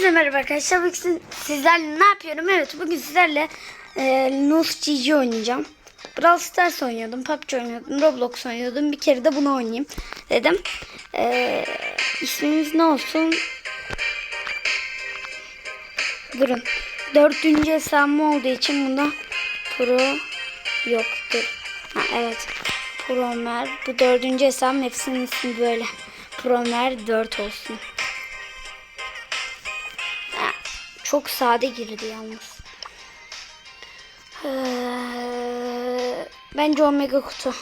Herkese merhaba arkadaşlar. Bugün sizlerle ne yapıyorum? Evet bugün sizlerle e, Nuf oynayacağım. Brawl Stars oynuyordum, PUBG oynuyordum, Roblox oynuyordum. Bir kere de bunu oynayayım dedim. E, ismimiz ne olsun? Durun. Dördüncü hesabım olduğu için bunda Pro yoktur. Ha, evet. Promer. Bu dördüncü hesabım hepsinin ismi böyle. Promer 4 olsun. Çok sade girdi yalnız. Ee, bence omega kutu.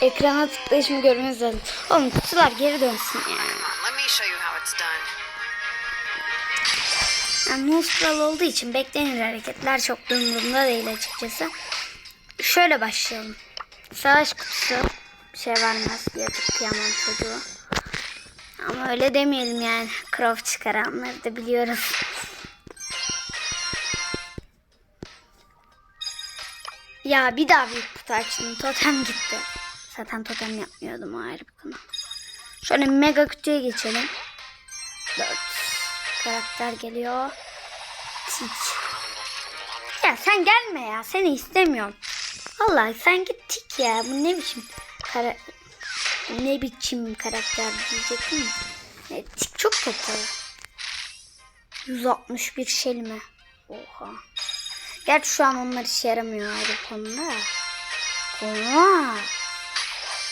Ekrana tıklayışımı görmeniz lazım. Oğlum kutular geri dönsün ya. Let me show you how it's done. Yani Nusral olduğu için beklenir hareketler çok da umurumda değil açıkçası. Şöyle başlayalım. Savaş kutusu bir şey vermez yazık kıyamam çocuğu. Ama öyle demeyelim yani. Croft çıkaranları da biliyoruz. Ya bir daha büyük kutu açtım. Totem gitti. Zaten totem yapmıyordum o ayrı bir konu. Şöyle mega kutuya geçelim. 4 karakter geliyor. Tik. Ya sen gelme ya. Seni istemiyorum. Vallahi sen git tik ya. Bu ne biçim kara... Ne biçim karakter diyecektim mi? E, tik çok kötü. 161 şel mi? Oha. Gerçi şu an onlar işe yaramıyor ayrı konuda. Konu.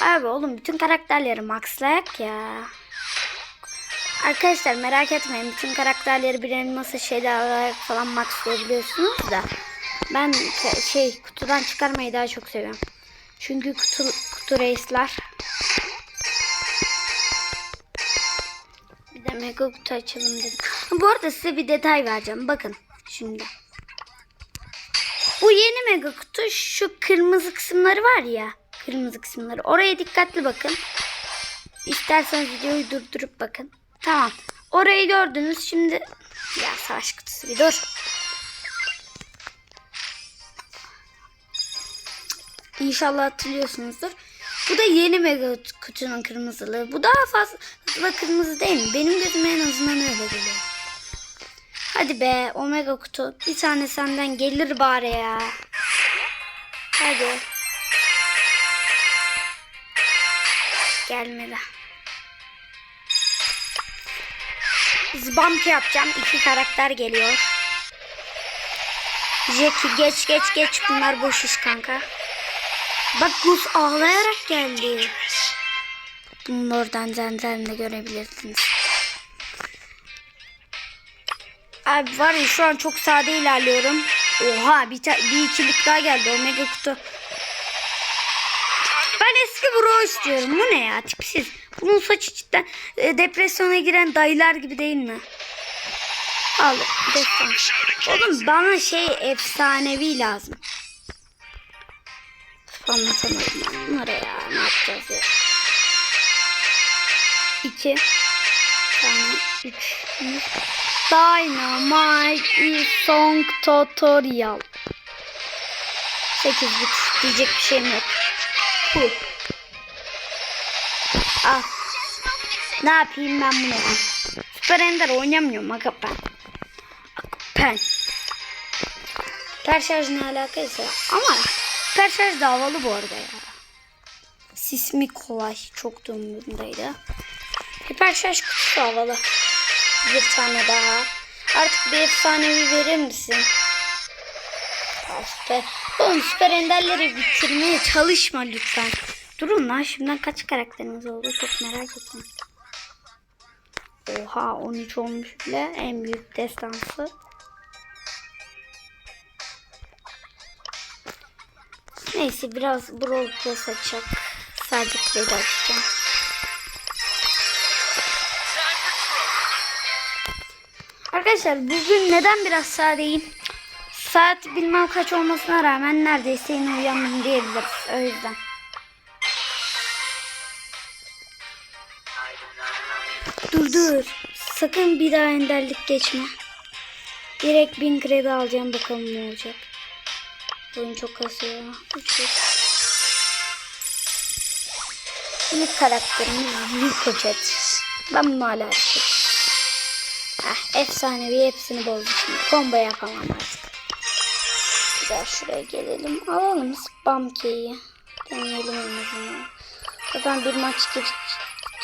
Abi oğlum bütün karakterleri maxlayak ya. Arkadaşlar merak etmeyin. Bütün karakterleri bir elması şeyler olarak falan maxlayabiliyorsunuz da. Ben şey kutudan çıkarmayı daha çok seviyorum. Çünkü kutu, kutu reisler. Bir de mega kutu açalım dedim. Bu arada size bir detay vereceğim. Bakın şimdi. Bu yeni mega kutu şu kırmızı kısımları var ya. Kırmızı kısımları. Oraya dikkatli bakın. İsterseniz videoyu durdurup bakın. Tamam. Orayı gördünüz. Şimdi ya savaş kutusu bir dur. İnşallah hatırlıyorsunuzdur. Bu da yeni mega kutunun kırmızılığı. Bu daha fazla kırmızı değil mi? Benim gözüme en azından öyle geliyor. Hadi be omega kutu. Bir tane senden gelir bari ya. Hadi. Gelmedi. Zbamp yapacağım. İki karakter geliyor. Jackie geç geç geç. Bunlar boş kanka. Bak Gus ağlayarak geldi. Bunun oradan zenzenle görebilirsiniz. Abi var ya şu an çok sade ilerliyorum. Oha bir, bir ikilik daha geldi. Omega kutu. Ben eski bro istiyorum. Bu ne ya tipsiz. Bunun saçı cidden e, depresyona giren dayılar gibi değil mi? Al destan. Oğlum bana şey efsanevi lazım. Anlatamadım ben bunlara ya. Ne yapacağız ya? İki. tane. Üç. Dynamite Song Tutorial. Sekiz bit. Diyecek bir şeyim yok. Bu. Al. Ne yapayım ben bunu? Süper Ender oynamıyorum aga ben. Aga ben. Perşarj ne alakaysa ama perşarj da havalı bu arada ya. Sismi kolay. Çok da umurumdaydı. Hiperşarj kutusu havalı. Bir tane daha. Artık bir efsanevi verir misin? Aa, süper. Oğlum süper enderleri bitirmeye çalışma lütfen. Durun lan şimdiden kaç karakterimiz oldu çok merak ettim. Oha 13 olmuş bile en büyük destansı. Neyse biraz Brawl Pass açacak. Sadece kredi açacağım. Arkadaşlar bugün neden biraz sadeyim? Saat bilmem kaç olmasına rağmen neredeyse yine uyandım diyebiliriz. O yüzden. Dur dur. Sakın bir daha enderlik geçme. Direkt bin kredi alacağım bakalım ne olacak. Oyun çok kasıyor. İlk karakterimiz Rico Jet. Ben bunu hala. Heh, efsanevi hepsini bozdu şimdi. Combo yapamam artık. Güzel şuraya gelelim. Alalım spam key'i. Deneyelim en azından. Zaten bir maç gir,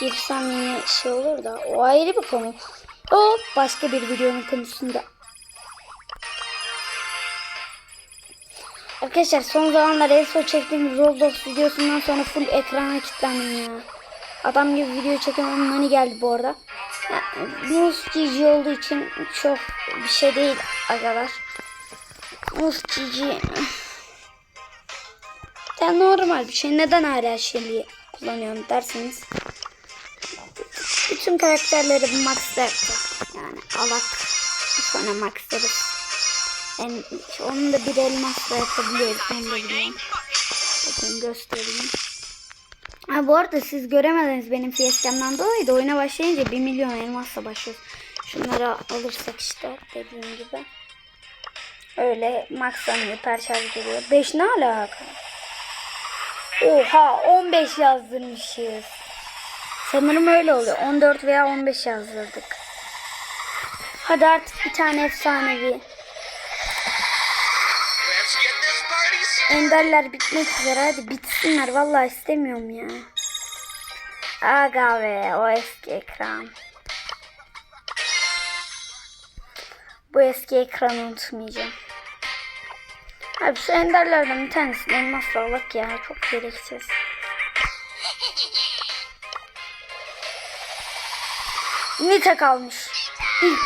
girsem yine şey olur da. O ayrı bir konu. O başka bir videonun konusunda. Arkadaşlar son zamanlar en son çektiğim Roblox videosundan sonra full ekrana kilitlendim ya. Adam gibi video çekemem nani geldi bu arada. Mus GG olduğu için çok bir şey değil arkadaşlar. Mus GG. Ya normal bir şey. Neden hala şeyliği kullanıyorum derseniz. Bütün karakterleri max'ta yapacağım. Yani alak sonra max'larız. Yani onun da bir elmasla yapabiliyoruz. Onu da biliyorum. Bakın göstereyim. Ha bu arada siz göremediniz benim fiyaskemden dolayı da oyuna başlayınca 1 milyon elmasla başlıyoruz. Şunları alırsak işte dediğim gibi. Öyle maxlanıyor, perşarj geliyor. 5 ne alaka? Oha 15 yazdırmışız. Sanırım öyle oluyor. 14 veya 15 yazdırdık. Hadi artık bir tane efsanevi. Enderler bitmek üzere. Hadi bitsinler. Vallahi istemiyorum ya. Aga be o eski ekran. Bu eski ekranı unutmayacağım. Abi şu enderlerden bir tanesi elmasla alak ya. Çok gereksiz. Nita kalmış.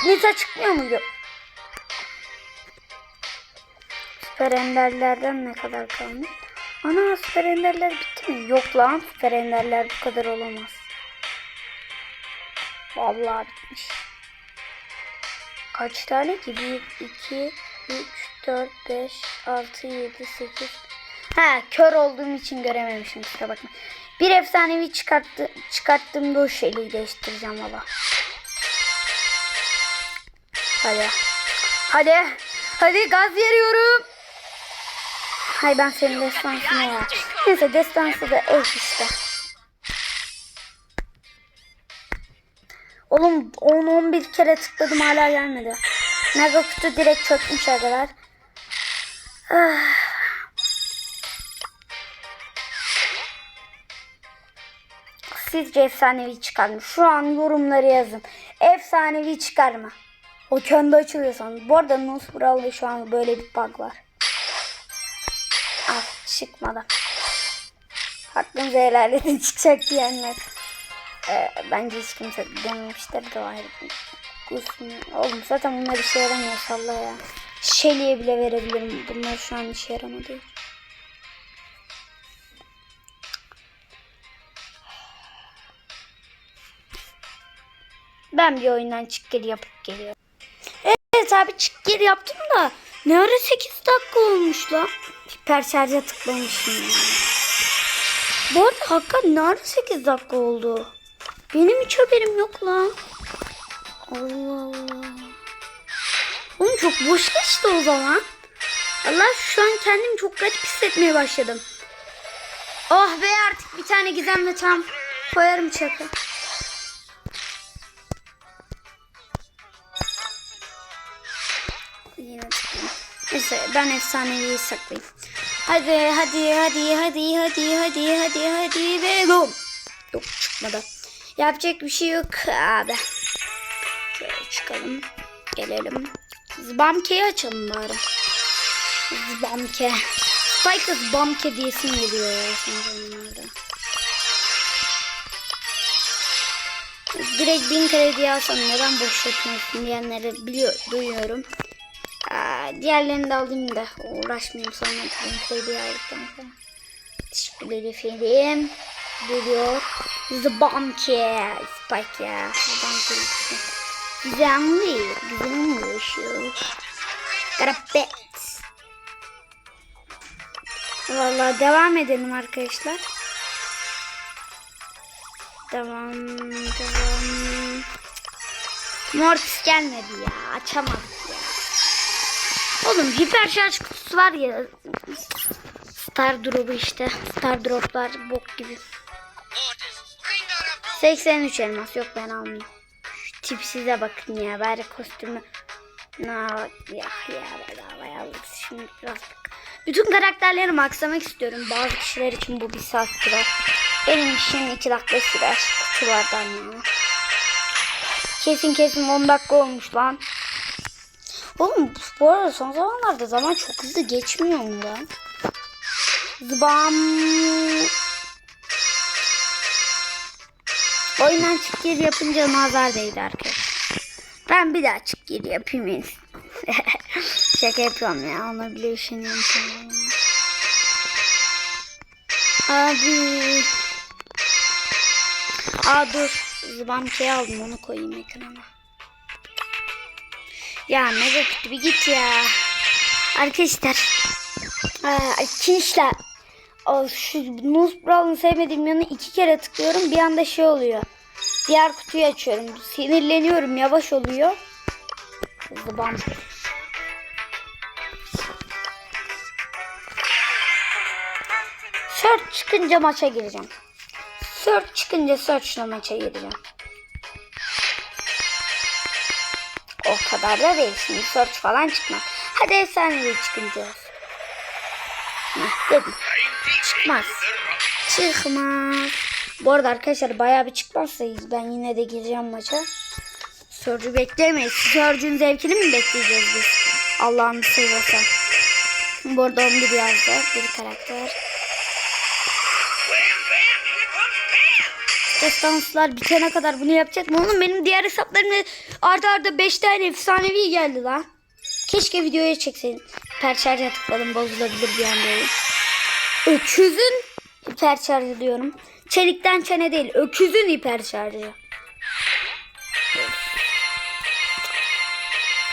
Nita çıkmıyor muydu? Süper enderlerden ne kadar kalmış? Ana süper enderler bitti mi? Yok lan süper enderler bu kadar olamaz. Vallahi bitmiş. Kaç tane ki? 1, 2, 3, 4, 5, 6, 7, 8. Ha kör olduğum için görememişim kusura bakma. Bir efsanevi çıkarttı, çıkarttığımda o şeyi değiştireceğim valla. Hadi. Hadi. Hadi gaz veriyorum. Hay ben senin destansını ya. Neyse destansı da eş işte. Oğlum 10-11 kere tıkladım hala gelmedi. Mega kutu direkt çökmüş arkadaşlar. Ah. Sizce efsanevi çıkar mı? Şu an yorumları yazın. Efsanevi çıkar mı? O kendi açılıyor sanırım. Bu arada Nosferal'da şu an böyle bir bug var. Çıkmadı. Hakkınızı helal edin çıkacak diyenler. Ee, bence hiç kimse dememiştir bir Gusmu. Oğlum zaten bunlar işe yaramıyor salla ya. Şeli'ye bile verebilirim. Bunlar şu an işe yaramadı. Ben bir oyundan çık geri yapıp geliyorum. Evet abi çık geri yaptım da ne ara 8 dakika olmuş lan. Hiper şarja tıklamışım ya. Bu arada hakikaten ne ara 8 dakika oldu. Benim hiç haberim yok lan. Allah Allah. Oğlum çok boş geçti o zaman. Allah şu an kendimi çok garip hissetmeye başladım. Oh be artık bir tane gizemle tam koyarım çöpe. Neyse ben efsaneviyi saklayayım. Hadi hadi hadi hadi hadi hadi hadi hadi ve bum. Yok çıkmadı. Yapacak bir şey yok abi. Şöyle çıkalım. Gelelim. Zbamke'yi açalım bari. Zbamke. Spike'a Zbamke diyesim geliyor ya son zamanlarda. Direkt bin kredi alsam neden boş yapıyorsun diyenleri biliyor, duyuyorum. Aa, diğerlerini de alayım da uğraşmayayım sonra kredi aldıktan sonra. Teşekkürler efendim. Geliyor. Zbamke. Spike ya. Gizemli. Gizemli yaşıyor. Garabet. Valla devam edelim arkadaşlar. Devam, devam. Mortis gelmedi ya. Açamadık ya. Oğlum hiper şarj kutusu var ya. Star drop'u işte. Star drop'lar bok gibi. Mortis, bring out a 83 elmas yok ben almayayım. Şu tipsize bakın ya bari kostümü. Na ya ya bedava alırız şimdi biraz. Bütün karakterleri maksamak istiyorum. Bazı kişiler için bu bir saat sürer. Benim işim 2 dakika sürer. Kutulardan yani. Kesin kesin 10 dakika olmuş lan. Oğlum bu arada son zamanlarda zaman çok hızlı geçmiyor lan? Zıbam. Oyundan çık geri yapınca nazar değdi arkadaşlar. Ben bir daha çık geri yapayım. Şaka yapıyorum ya. Ona bile üşeniyorum. Abi. Aa dur. Zıbam şey aldım onu koyayım ekrana. Ya mega kötü bir git ya. Arkadaşlar. Kinçler. O, şu Nuz Brawl'ın sevmediğim yanı iki kere tıklıyorum. Bir anda şey oluyor. Diğer kutuyu açıyorum. Sinirleniyorum. Yavaş oluyor. Zıbam. Search çıkınca maça gireceğim. Search çıkınca Search'la maça gireceğim. O kadar da değil. Şimdi Search falan çıkmaz. Hadi efsanevi çıkınca olsun. Heh, dedim. Çıkmaz. Çıkmaz. Bu arada arkadaşlar bayağı bir çıkmazsa ben yine de gireceğim maça. Sörcü beklemeyiz. Sörcü'nün zevkini mi bekleyeceğiz biz? Allah'ını seversen. Bu arada 11 yazdı. Bir karakter. Destanslar bitene kadar bunu yapacak mı? Oğlum benim diğer hesaplarımda arda arda 5 tane efsanevi geldi lan. Keşke videoya çekseydin. Perçerce tıkladım bozulabilir bir anda. Öküzün hiper şarjı diyorum. Çelikten çene değil. Öküzün hiper şarjı.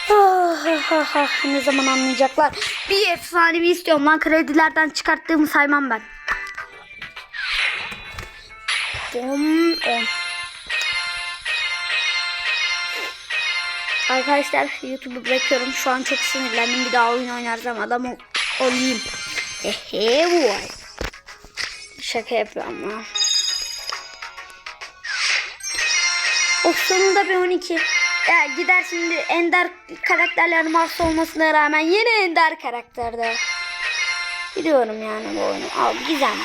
Ah, ah, ah, ah. Ne zaman anlayacaklar? Bir efsanevi istiyorum lan. Kredilerden çıkarttığımı saymam ben. Bom, on. Arkadaşlar YouTube'u bırakıyorum. Şu an çok sinirlendim. Bir daha oyun oynarsam adam ol- olayım. Hehe var. Şaka yapıyorum lan. O sonunda bir 12. Ya gider şimdi ender karakterlerin mahsus olmasına rağmen yine ender karakterde. Biliyorum yani bu oyunu. Al gizem.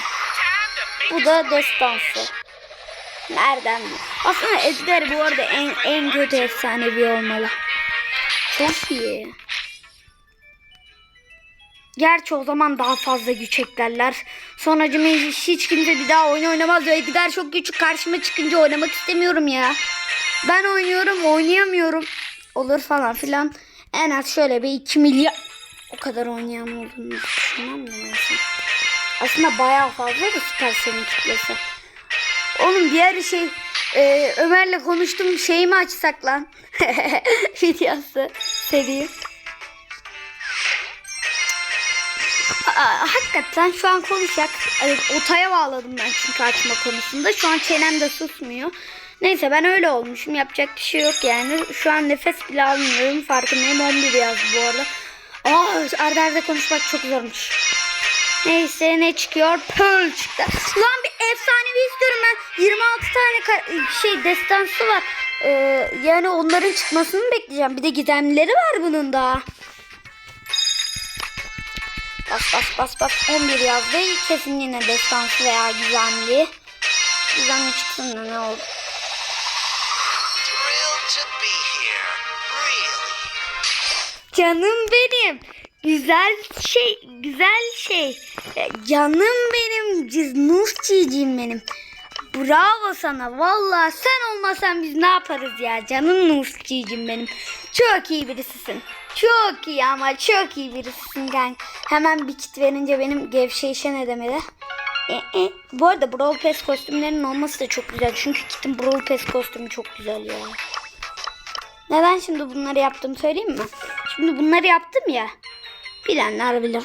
Bu da destansı. Nereden? Aslında Edgar bu arada en, en kötü efsanevi olmalı. Çok iyi. Gerçi o zaman daha fazla güç eklerler. Sonracıma hiç, kimse bir daha oyun oynamaz. Edgar çok küçük karşıma çıkınca oynamak istemiyorum ya. Ben oynuyorum oynayamıyorum. Olur falan filan. En az şöyle bir 2 milyar. O kadar oynayan olduğunu düşünmem de neyse. Aslında bayağı fazla da Supercell'in kitlesi. Oğlum diğer şey e, Ömer'le konuştum şeyi mi açsak lan? Videosu seri. Hakikaten şu an konuşacak. Evet, otaya bağladım ben çünkü açma konusunda. Şu an çenem de susmuyor. Neyse ben öyle olmuşum. Yapacak bir şey yok yani. Şu an nefes bile almıyorum. Farkındayım. 11 yazdı bu arada. Aa, arda arda konuşmak çok zormuş. Neyse ne çıkıyor? Pearl çıktı. Lan bir efsanevi istiyorum ben. 26 tane şey destansı var. Ee, yani onların çıkmasını bekleyeceğim. Bir de gizemleri var bunun da. Bas bas bas bas. 11 yazdı. Kesin yine destansı veya gizemli. Gizemli çıksın da ne olur. Canım benim. Güzel şey, güzel şey. E, Canım benim, Nusçiğim benim. Bravo sana. Vallahi sen olmasan biz ne yaparız ya? Canım Nusçiğim benim. Çok iyi birisisin. Çok iyi ama çok iyi birisisin kanka. Hemen bir kit verince benim gevşeyişe ne demeli? E, e. Bu arada Brawl Pass kostümlerinin olması da çok güzel. Çünkü kitin Brawl Pass kostümü çok güzel ya. Neden şimdi bunları yaptım söyleyeyim mi? Şimdi bunları yaptım ya. Bilenler bilir.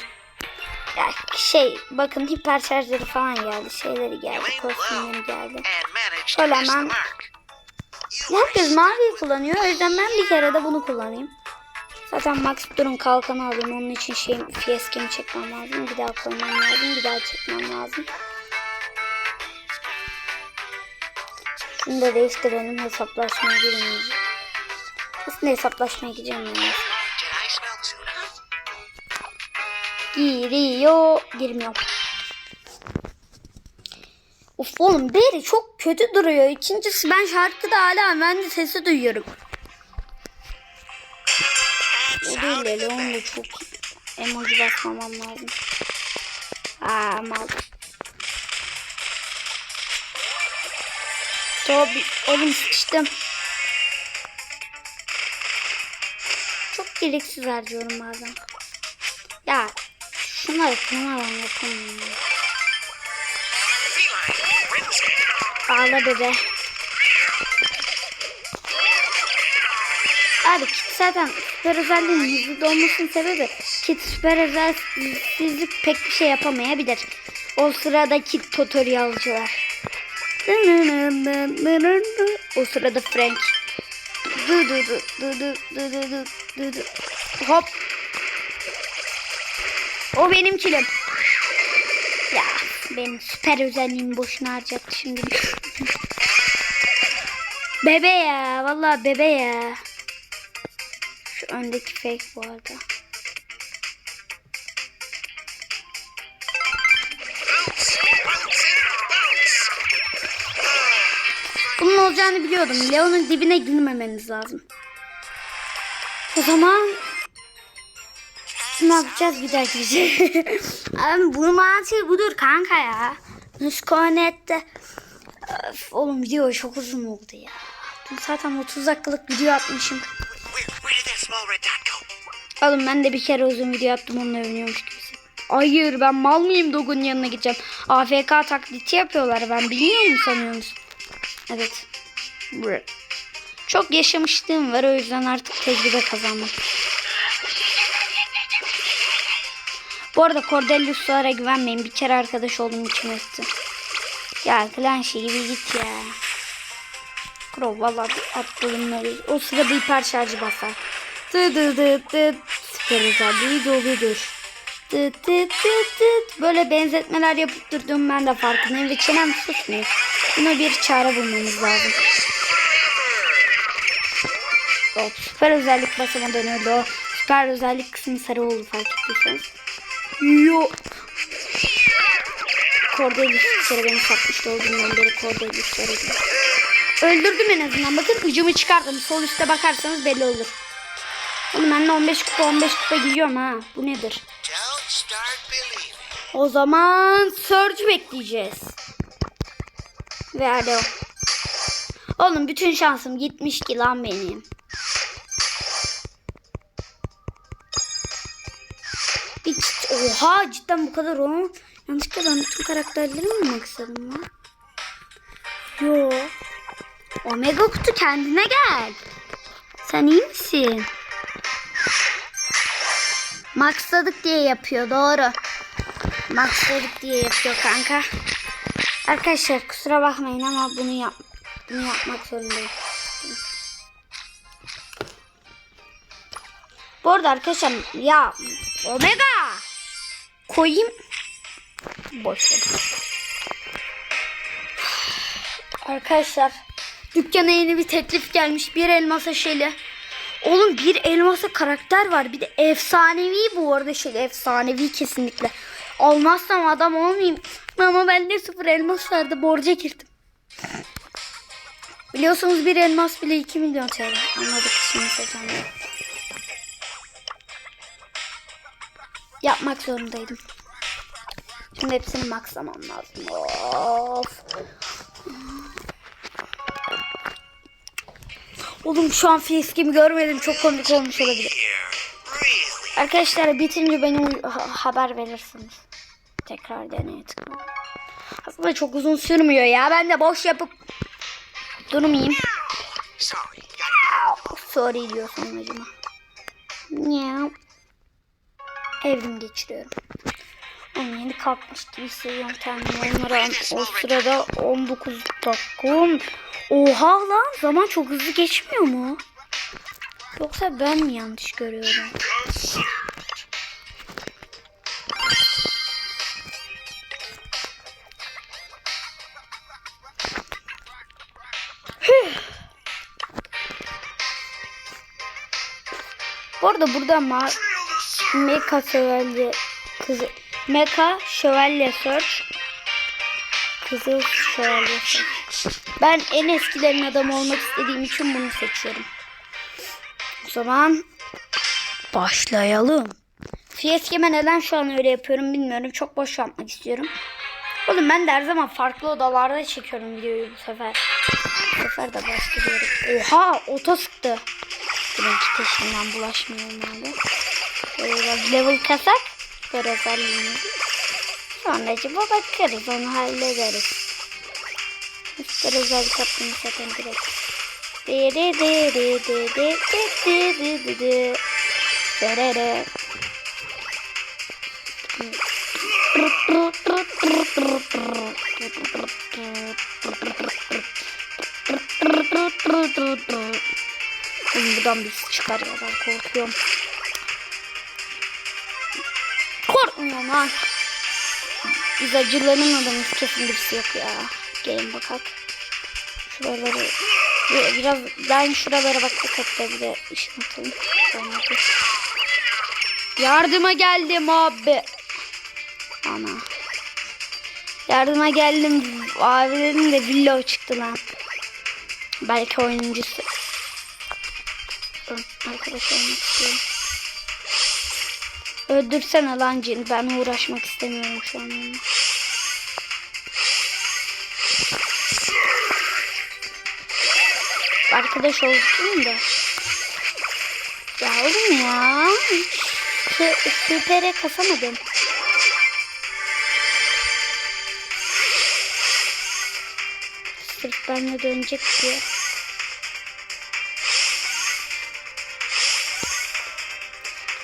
Ya şey bakın hiper şarjları falan geldi. Şeyleri geldi. Kostümleri geldi. Şöyle hemen- Herkes maviyi kullanıyor. O yüzden ben bir kere de bunu kullanayım. Zaten Max Durun kalkanı alayım. Onun için şey fieskemi çekmem lazım. Bir daha koymam lazım. Bir daha çekmem lazım. Şunu da değiştirelim hesaplaşmaya girmeyeceğim. Aslında hesaplaşmaya gideceğim yani. Giriyor. Girmiyor. Of oğlum Berry çok kötü duruyor. İkincisi ben şarkıda hala ben de sesi duyuyorum. O değil de Leon da çok emoji basmamam lazım. Aa mal. Tabi oğlum sıkıştım. Çok gereksiz harcıyorum bazen. Ya ya. Feline. Rinse. Ağla bebe. Abi kit zaten süper özelliğin yüzde olmasının sebebi kit süper özelsizlik pek bir şey yapamayabilir. O sırada kit tutorialcılar. O sırada Frank. Du du du du du du du du du. Hop. O benim kilim. Ya benim süper özelliğimi boşuna harcattı şimdi. bebe ya. Vallahi bebe ya. Şu öndeki fake bu arada. Bunun olacağını biliyordum. Leon'un dibine girmemeniz lazım. O zaman ne yapacağız bir dahaki şey. Abi bu mantığı budur kanka ya. Nuskonet.'te Öf, oğlum video çok uzun oldu ya. Dün zaten 30 dakikalık video atmışım. Oğlum ben de bir kere uzun video attım onunla övünüyormuş gibi. Hayır ben mal mıyım Dogun yanına gideceğim. AFK taklidi yapıyorlar ben bilmiyor mu sanıyorsunuz? Evet. Çok yaşamışlığım var o yüzden artık tecrübe kazandım. Bu arada Cordelius'lara güvenmeyin. Bir kere arkadaş olduğum için etti. Ya Clancy gibi git ya. Crow valla atladım nereye. O sırada hiper şarjı basar. Dı dı dı dı. Süper özelliği doludur. Dı dı dı dı. Böyle benzetmeler yapıp durduğum ben de farkındayım ve çenem susmuyor. Buna bir çare bulmamız lazım. Hop, süper özellik basamadan öldü o. Süper özellik kısmı sarı oldu fark ettiyseniz. Yo. Cordelius bir kere beni satmıştı o günden beri Cordelius söyledim. Öldürdüm en azından. Bakın ucumu çıkardım. Sol üstte bakarsanız belli olur. Oğlum ben de 15 kupa 15 kupa gidiyorum ha. Bu nedir? Don't start believing. O zaman Surge bekleyeceğiz. Ve alo. Oğlum bütün şansım gitmiş ki lan benim. Oha cidden bu kadar o. Yanlışlıkla ben bütün karakterleri mi olmak istedim lan? Yo. Omega kutu kendine gel. Sen iyi misin? Maxladık diye yapıyor doğru. Maxladık diye yapıyor kanka. Arkadaşlar kusura bakmayın ama bunu yap bunu yapmak zorundayım. Bu arada arkadaşlar ya Omega koyayım boş ver. Arkadaşlar dükkana yeni bir teklif gelmiş bir elmasa şeyle. Oğlum bir elmasa karakter var bir de efsanevi bu arada şey efsanevi kesinlikle. Almazsam adam olmayayım. Ama bende sıfır elmas vardı borca girdim. Biliyorsunuz bir elmas bile 2 milyon TL. Anladık şimdi seçeceğim. Yapmak zorundaydım. Şimdi hepsini maxlamam lazım. Of. Oğlum şu an facecam'i görmedim. Çok komik olmuş olabilir. Arkadaşlar bitince beni haber verirsiniz. Tekrar deneye tıklayın. Aslında çok uzun sürmüyor ya. Ben de boş yapıp durmayayım. Sorry. Diyorsun acıma. Ya evrim geçiriyorum. Yani yeni kalkmış gibi hissediyorum kendimi. Onlara o sırada 19 dakikam. Oha lan zaman çok hızlı geçmiyor mu? Yoksa ben mi yanlış görüyorum? Bu arada burada ma Mecha Şövalye kızı Mecha Şövalye Search Kızıl Şövalye Search. Ben en eskilerin adamı olmak istediğim için bunu seçiyorum. O zaman başlayalım. Fieskeme neden şu an öyle yapıyorum bilmiyorum. Çok boş yapmak istiyorum. Oğlum ben de her zaman farklı odalarda çekiyorum videoyu bu sefer. Bu sefer de bastırıyorum. Oha oto sıktı. Birinci peşinden bulaşmayalım abi. Böyle biraz level kasak. Biraz hallederiz. Sonracıma bakarız. Onu hallederiz. Üstte özel kapını zaten direkt. Dere dere dere dere dere dere dere dere Buradan birisi çıkar ya ben korkuyorum. Korkmuyorum lan. Biz acıların adamız kesin birisi yok ya. Gelin bakak. Şuraları bir- biraz ben şuralara baktık hatta bir de ışın. Yardıma geldim abi. Ana. Yardıma geldim. Abilerin de villa çıktı lan. Belki oyuncusu. Arkadaş olmak istiyorum. Öldürsene lan cin. Ben uğraşmak istemiyorum şu an. Arkadaş olsun da. Ya oğlum ya. Sü süpere kasamadım. Sırf benimle dönecek diye.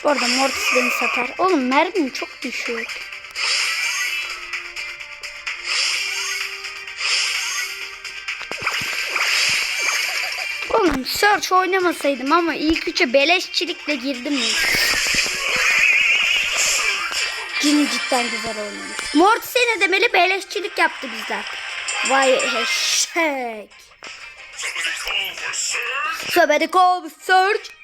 Bu arada Mortis beni satar. Oğlum mermim çok düşük. Oğlum Search oynamasaydım ama ilk üçe beleşçilikle girdim ya. Cin cidden güzel oynamış. Mortis'e ne demeli beleşçilik yaptı bizler. Vay eşek. Somebody call search.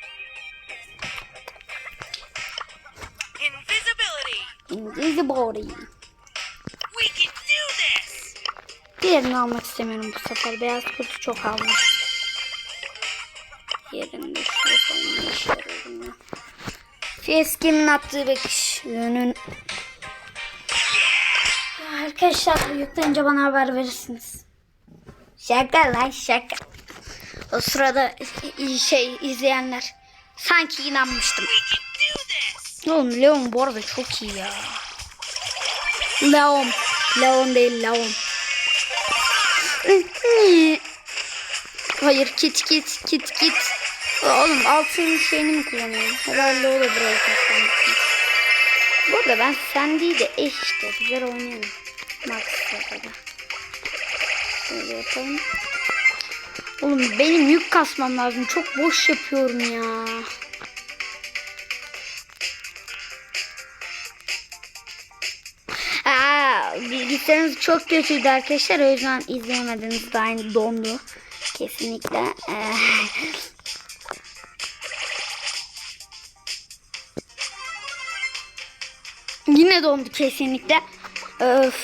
Do this. Diğerini almak istemiyorum bu sefer. Beyaz kurtu çok almış. Yerinde şu yapalım. Yarıyorum ya. Fieskim'in attığı bakış. Yönün. Arkadaşlar yüklenince bana haber verirsiniz. Şaka lan şaka. O sırada şey izleyenler sanki inanmıştım. Oğlum Leon bu arada çok iyi ya. Leon. Leon değil Leon. Hayır kit kit kit kit. Oğlum altın şeyini mi kullanıyorum? Herhalde o da kastan. Bu arada ben sen değil de eş işte. Güzel oynuyorum. Max kadar. Şöyle yapalım. Oğlum benim yük kasmam lazım. Çok boş yapıyorum ya. Bilgisayarınız çok kötüydü arkadaşlar. O yüzden izleyemediniz. Aynı dondu. Kesinlikle. Ee, Yine dondu kesinlikle. Öf,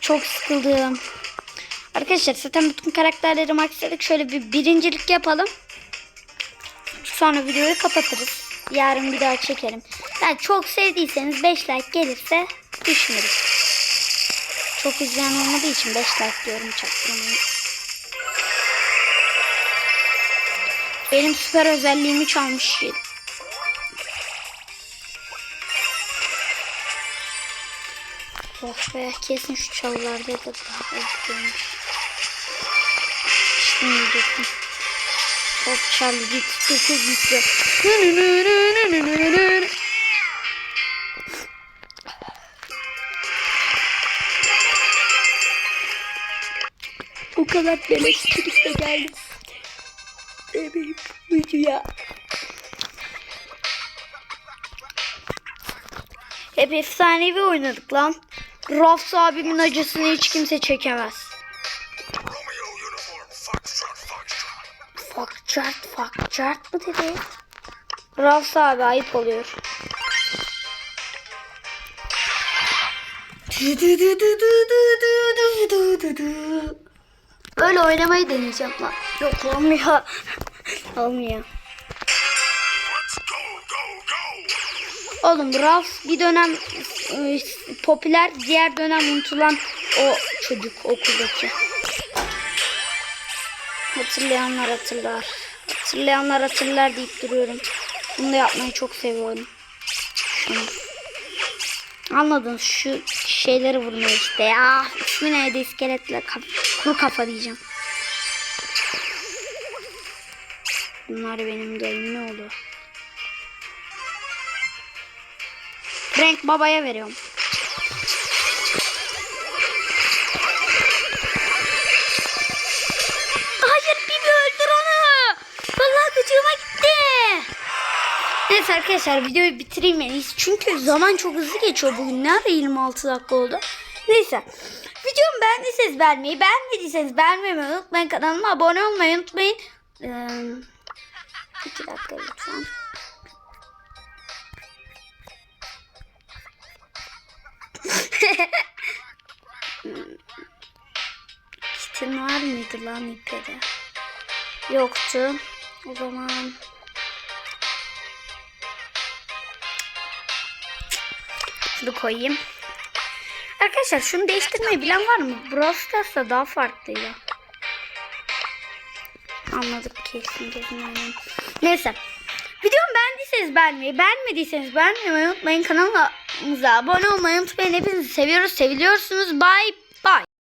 çok sıkıldım. Arkadaşlar zaten bütün karakterleri maxladık. Şöyle bir birincilik yapalım. Sonra videoyu kapatırız. Yarın bir daha çekelim. Yani çok sevdiyseniz 5 like gelirse düşünürüz. Çok izleyen olmadığı için 5 like diyorum çaktırmayın. Benim süper özelliğimi çalmış. Oh be kesin şu çalılarda da daha özgürmüş. İşte diyecektim. Hop çalı git çok hızlı. O kadar beleş turiste geldim. Bebeğim videoya. Hep efsanevi oynadık lan. Rafs abimin acısını hiç kimse çekemez. Fuck chart fuck chart mı dedi? Rafs abi ayıp oluyor. Dü dü dü dü dü dü dü dü dü dü. Böyle oynamayı deneyeceğim lan. Yok olmuyor. olmuyor. Oğlum Ralph bir dönem e, popüler, diğer dönem unutulan o çocuk okuldaki. Hatırlayanlar hatırlar. Hatırlayanlar hatırlar deyip duruyorum. Bunu da yapmayı çok seviyorum. Şunu. Anladın şu şeyleri vurmayı işte ya. İsmi neydi iskeletle kaf kuru kafa diyeceğim. Bunlar benim dayım ne olur. Frank babaya veriyorum. Hayır Bibi öldür onu. Vallahi gıcığıma gitti. Neyse arkadaşlar videoyu bitireyim en. Çünkü zaman çok hızlı geçiyor bugün. Ne ara 26 dakika oldu. Neyse. Videomu beğendiyseniz beğenmeyi, beğenmediyseniz beğenmeyi unutmayın. Kanalıma abone olmayı unutmayın. Ee, iki dakika lütfen. Kitin var mıydı lan ipede? Yoktu. O zaman şunu koyayım. Arkadaşlar şunu değiştirmeyi bilen var mı? Brawl Stars'ta daha farklı ya. Anladık kesin gözüm aynen. Neyse. Videomu beğendiyseniz beğenmeyi, beğenmediyseniz beğenmeyi unutmayın. Kanalımıza abone olmayı unutmayın. Hepinizi seviyoruz, seviliyorsunuz. Bye